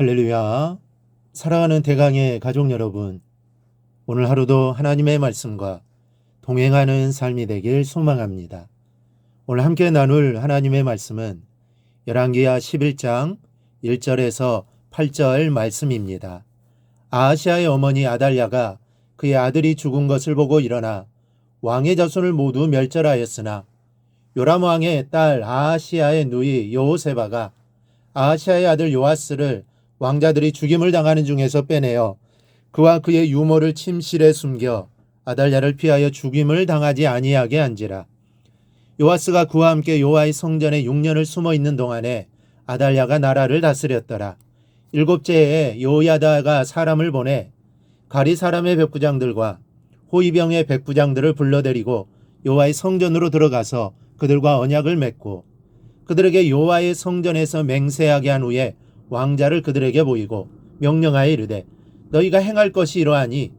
할렐루야. 사랑하는 대강의 가족 여러분, 오늘 하루도 하나님의 말씀과 동행하는 삶이 되길 소망합니다. 오늘 함께 나눌 하나님의 말씀은 열왕기하 11장 1절에서 8절 말씀입니다. 아하시아의 어머니 아달랴가 그의 아들이 죽은 것을 보고 일어나 왕의 자손을 모두 멸절하였으나 요람 왕의 딸 아하시아의 누이 여호세바가 아하시아의 아들 요아스를 왕자들이 죽임을 당하는 중에서 빼내어 그와 그의 유모를 침실에 숨겨 아달랴를 피하여 죽임을 당하지 아니하게 한지라. 요아스가 그와 함께 요아의 성전에 6년을 숨어 있는 동안에 아달랴가 나라를 다스렸더라. 일곱째 해에 요야다가 사람을 보내 가리 사람의 백부장들과 호위병의 백부장들을 불러들이고 요아의 성전으로 들어가서 그들과 언약을 맺고 그들에게 요아의 성전에서 맹세하게 한 후에 왕자를 그들에게 보이고 명령하여 이르되 너희가 행할 것이 이러하니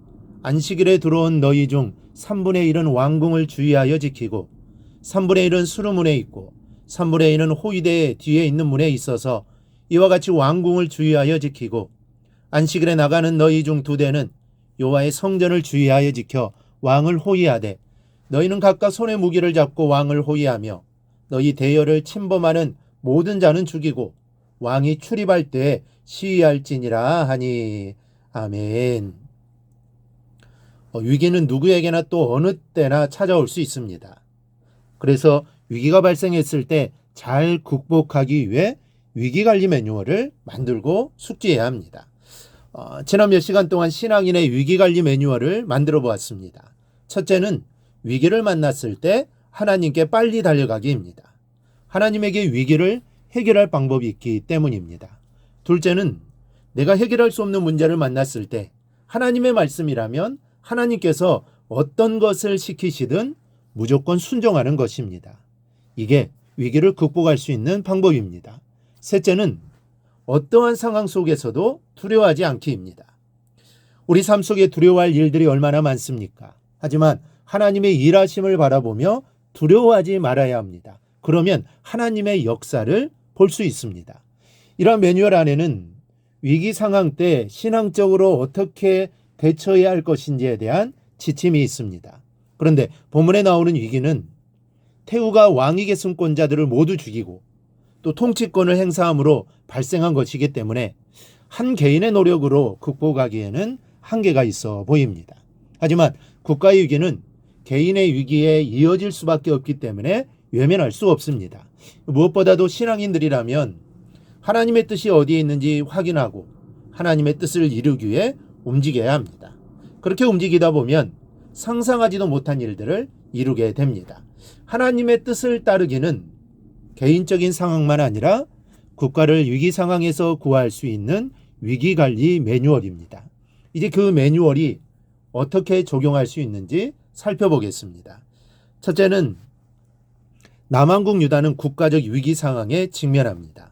안식일에 들어온 너희 중 3분의 1은 왕궁을 주의하여 지키고 3분의 1은 수루문에 있고 3분의 1은 호위대 뒤에 있는 문에 있어서 이와 같이 왕궁을 주의하여 지키고 안식일에 나가는 너희 중 두 대는 여호와의 성전을 주의하여 지켜 왕을 호위하되 너희는 각각 손에 무기를 잡고 왕을 호위하며 너희 대열을 침범하는 모든 자는 죽이고 왕이 출입할 때에 시위할지니라 하니 아멘. 어, 위기는 누구에게나 또 어느 때나 찾아올 수 있습니다. 그래서 위기가 발생했을 때 잘 극복하기 위해 위기관리 매뉴얼을 만들고 숙지해야 합니다. 어, 지난 몇 시간 동안 신앙인의 위기관리 매뉴얼을 만들어 보았습니다. 첫째는 위기를 만났을 때 하나님께 빨리 달려가기입니다. 하나님에게 위기를 해결할 방법이 있기 때문입니다. 둘째는 내가 해결할 수 없는 문제를 만났을 때 하나님의 말씀이라면 하나님께서 어떤 것을 시키시든 무조건 순종하는 것입니다. 이게 위기를 극복할 수 있는 방법입니다. 셋째는 어떠한 상황 속에서도 두려워하지 않기입니다. 우리 삶 속에 두려워할 일들이 얼마나 많습니까? 하지만 하나님의 일하심을 바라보며 두려워하지 말아야 합니다. 그러면 하나님의 역사를 볼 수 있습니다. 이러한 매뉴얼 안에는 위기 상황 때 신앙적으로 어떻게 대처해야 할 것인지에 대한 지침이 있습니다. 그런데 본문에 나오는 위기는 태우가 왕위 계 승권자들을 모두 죽이고 또 통치권을 행사함으로 발생한 것이기 때문에 한 개인의 노력으로 극복하기에는 한계가 있어 보입니다. 하지만 국가의 위기는 개인의 위기에 이어질 수밖에 없기 때문에 외면할 수 없습니다. 무엇보다도 신앙인들이라면 하나님의 뜻이 어디에 있는지 확인하고 하나님의 뜻을 이루기 위해 움직여야 합니다. 그렇게 움직이다 보면 상상하지도 못한 일들을 이루게 됩니다. 하나님의 뜻을 따르기는 개인적인 상황만 아니라 국가를 위기 상황에서 구할 수 있는 위기 관리 매뉴얼입니다. 이제 그 매뉴얼이 어떻게 적용할 수 있는지 살펴보겠습니다. 첫째는 남한국 유다는 국가적 위기 상황에 직면합니다.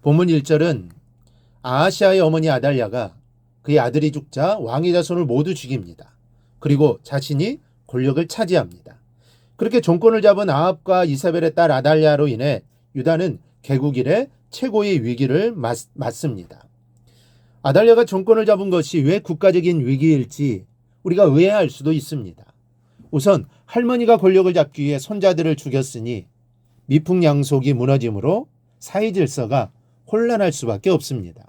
본문 1절은 아하시아의 어머니 아달랴가 그의 아들이 죽자 왕의 자손을 모두 죽입니다. 그리고 자신이 권력을 차지합니다. 그렇게 정권을 잡은 아합과 이사벨의 딸 아달랴로 인해 유다는 개국 이래 최고의 위기를 맞, 맞습니다. 아달랴가 정권을 잡은 것이 왜 국가적인 위기일지 우리가 의아할 수도 있습니다. 우선 할머니가 권력을 잡기 위해 손자들을 죽였으니 미풍양속이 무너짐으로 사회 질서가 혼란할 수밖에 없습니다.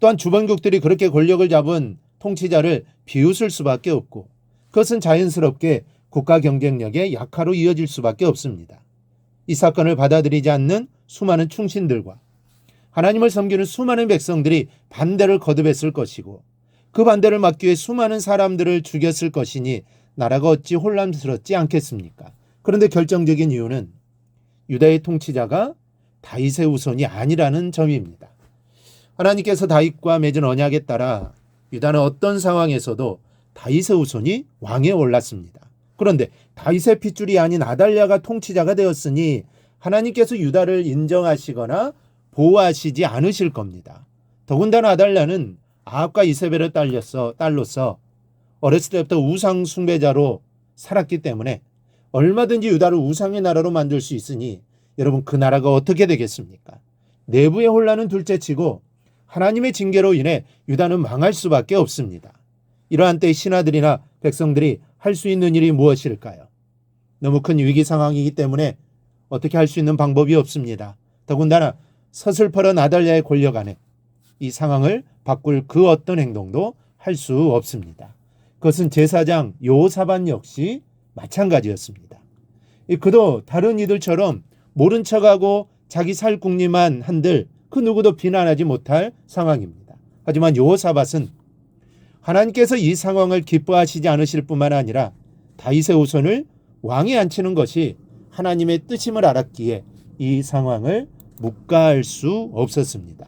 또한 주변국들이 그렇게 권력을 잡은 통치자를 비웃을 수밖에 없고 그것은 자연스럽게 국가 경쟁력의 약화로 이어질 수밖에 없습니다. 이 사건을 받아들이지 않는 수많은 충신들과 하나님을 섬기는 수많은 백성들이 반대를 거듭했을 것이고 그 반대를 막기 위해 수많은 사람들을 죽였을 것이니 나라가 어찌 혼란스럽지 않겠습니까? 그런데 결정적인 이유는 유다의 통치자가 다윗의 우선이 아니라는 점입니다. 하나님께서 다윗과 맺은 언약에 따라 유다는 어떤 상황에서도 다윗의 우선이 왕에 올랐습니다. 그런데 다윗의 핏줄이 아닌 아달랴가 통치자가 되었으니 하나님께서 유다를 인정하시거나 보호하시지 않으실 겁니다. 더군다나 아달랴는 아합과 이세벨의 딸로서 딸로서 어렸을 때부터 우상 숭배자로 살았기 때문에 얼마든지 유다를 우상의 나라로 만들 수 있으니 여러분 그 나라가 어떻게 되겠습니까? 내부의 혼란은 둘째치고 하나님의 징계로 인해 유다는 망할 수밖에 없습니다. 이러한 때 신하들이나 백성들이 할 수 있는 일이 무엇일까요? 너무 큰 위기 상황이기 때문에 어떻게 할 수 있는 방법이 없습니다. 더군다나 서슬퍼런 아달랴의 권력 안에 이 상황을 바꿀 그 어떤 행동도 할 수 없습니다. 그것은 제사장 요사반 역시 마찬가지였습니다. 그도 다른 이들처럼 모른 척하고 자기 살 궁리만 한들 그 누구도 비난하지 못할 상황입니다. 하지만 요사밭은 하나님께서 이 상황을 기뻐하시지 않으실 뿐만 아니라 다윗의 우선을 왕에 앉히는 것이 하나님의 뜻임을 알았기에 이 상황을 묵과할 수 없었습니다.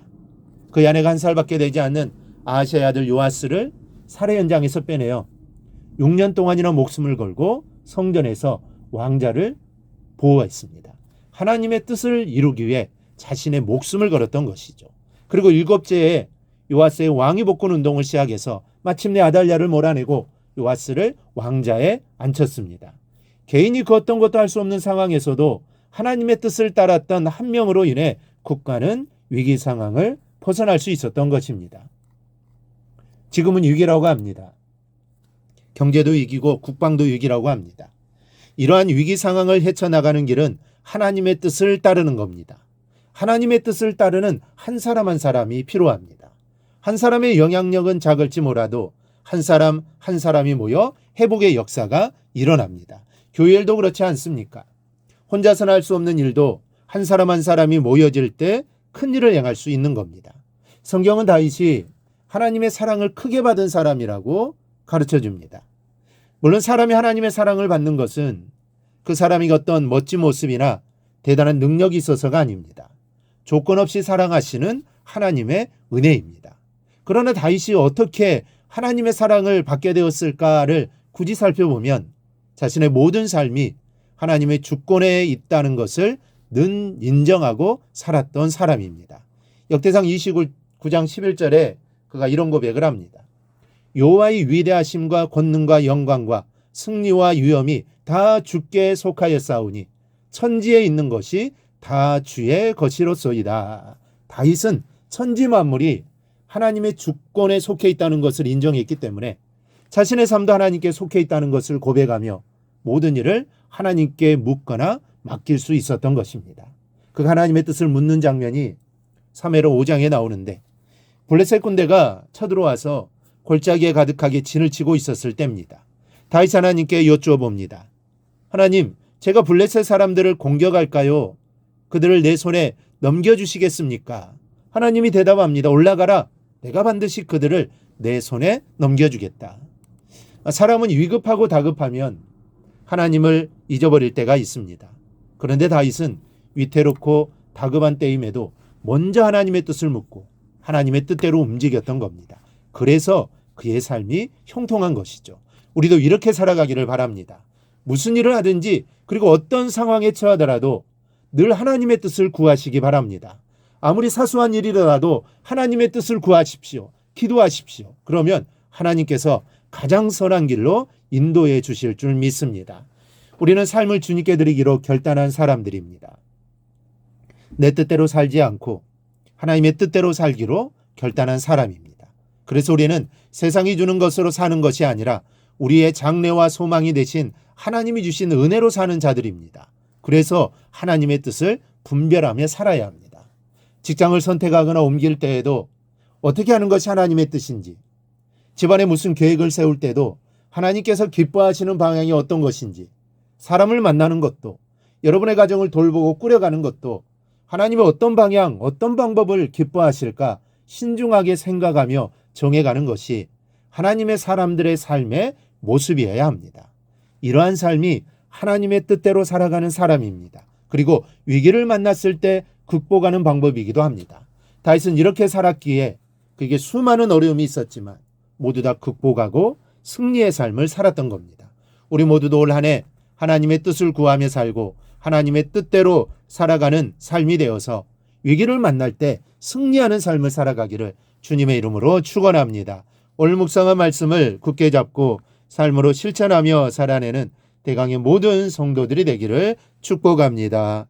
그 아내가 한 살밖에 되지 않는 아시아의 아들 요아스를 살해 현장에서 빼내어 6년 동안이나 목숨을 걸고 성전에서 왕자를 보호했습니다. 하나님의 뜻을 이루기 위해 자신의 목숨을 걸었던 것이죠. 그리고 일곱째에 요아스의 왕위 복권 운동을 시작해서 마침내 아달랴를 몰아내고 요아스를 왕자에 앉혔습니다. 개인이 그 어떤 것도 할 수 없는 상황에서도 하나님의 뜻을 따랐던 한 명으로 인해 국가는 위기 상황을 벗어날 수 있었던 것입니다. 지금은 위기라고 합니다. 경제도 위기고 국방도 위기라고 합니다. 이러한 위기 상황을 헤쳐나가는 길은 하나님의 뜻을 따르는 겁니다. 하나님의 뜻을 따르는 한 사람 한 사람이 필요합니다. 한 사람의 영향력은 작을지 몰라도 한 사람 한 사람이 모여 회복의 역사가 일어납니다. 교회 일도 그렇지 않습니까? 혼자서는 할 수 없는 일도 한 사람 한 사람이 모여질 때 큰 일을 행할 수 있는 겁니다. 성경은 다윗이 하나님의 사랑을 크게 받은 사람이라고 가르쳐 줍니다. 물론 사람이 하나님의 사랑을 받는 것은 그 사람이 어떤 멋진 모습이나 대단한 능력이 있어서가 아닙니다. 조건 없이 사랑하시는 하나님의 은혜입니다. 그러나 다윗이 어떻게 하나님의 사랑을 받게 되었을까를 굳이 살펴보면 자신의 모든 삶이 하나님의 주권에 있다는 것을 는 인정하고 살았던 사람입니다. 역대상 29장 11절에 그가 이런 고백을 합니다. 여호와의 위대하심과 권능과 영광과 승리와 위엄이 다 주께 속하였사오니 천지에 있는 것이 다 주의 것이로소이다. 다윗은 천지 만물이 하나님의 주권에 속해 있다는 것을 인정했기 때문에 자신의 삶도 하나님께 속해 있다는 것을 고백하며 모든 일을 하나님께 묻거나 맡길 수 있었던 것입니다. 그 하나님의 뜻을 묻는 장면이 3회로 5장에 나오는데 블레셋 군대가 쳐들어와서 골짜기에 가득하게 진을 치고 있었을 때입니다. 다윗 하나님께 여쭈어봅니다. 하나님, 제가 블레셋 사람들을 공격할까요? 그들을 내 손에 넘겨주시겠습니까? 하나님이 대답합니다. 올라가라. 내가 반드시 그들을 내 손에 넘겨주겠다. 사람은 위급하고 다급하면 하나님을 잊어버릴 때가 있습니다. 그런데 다윗은 위태롭고 다급한 때임에도 먼저 하나님의 뜻을 묻고 하나님의 뜻대로 움직였던 겁니다. 그래서 그의 삶이 형통한 것이죠. 우리도 이렇게 살아가기를 바랍니다. 무슨 일을 하든지 그리고 어떤 상황에 처하더라도 늘 하나님의 뜻을 구하시기 바랍니다. 아무리 사소한 일이라도 하나님의 뜻을 구하십시오. 기도하십시오. 그러면 하나님께서 가장 선한 길로 인도해 주실 줄 믿습니다. 우리는 삶을 주님께 드리기로 결단한 사람들입니다. 내 뜻대로 살지 않고 하나님의 뜻대로 살기로 결단한 사람입니다. 그래서 우리는 세상이 주는 것으로 사는 것이 아니라 우리의 장래와 소망이 되신 하나님이 주신 은혜로 사는 자들입니다. 그래서 하나님의 뜻을 분별하며 살아야 합니다. 직장을 선택하거나 옮길 때에도 어떻게 하는 것이 하나님의 뜻인지, 집안에 무슨 계획을 세울 때도 하나님께서 기뻐하시는 방향이 어떤 것인지, 사람을 만나는 것도, 여러분의 가정을 돌보고 꾸려가는 것도 하나님의 어떤 방향, 어떤 방법을 기뻐하실까 신중하게 생각하며 정해가는 것이 하나님의 사람들의 삶의 모습이어야 합니다. 이러한 삶이 하나님의 뜻대로 살아가는 사람입니다. 그리고 위기를 만났을 때 극복하는 방법이기도 합니다. 다윗은 이렇게 살았기에 그게 수많은 어려움이 있었지만 모두 다 극복하고 승리의 삶을 살았던 겁니다. 우리 모두도 올 한해 하나님의 뜻을 구하며 살고 하나님의 뜻대로 살아가는 삶이 되어서 위기를 만날 때 승리하는 삶을 살아가기를 주님의 이름으로 축원합니다. 오늘 묵상한 말씀을 굳게 잡고 삶으로 실천하며 살아내는 대강의 모든 성도들이 되기를 축복합니다.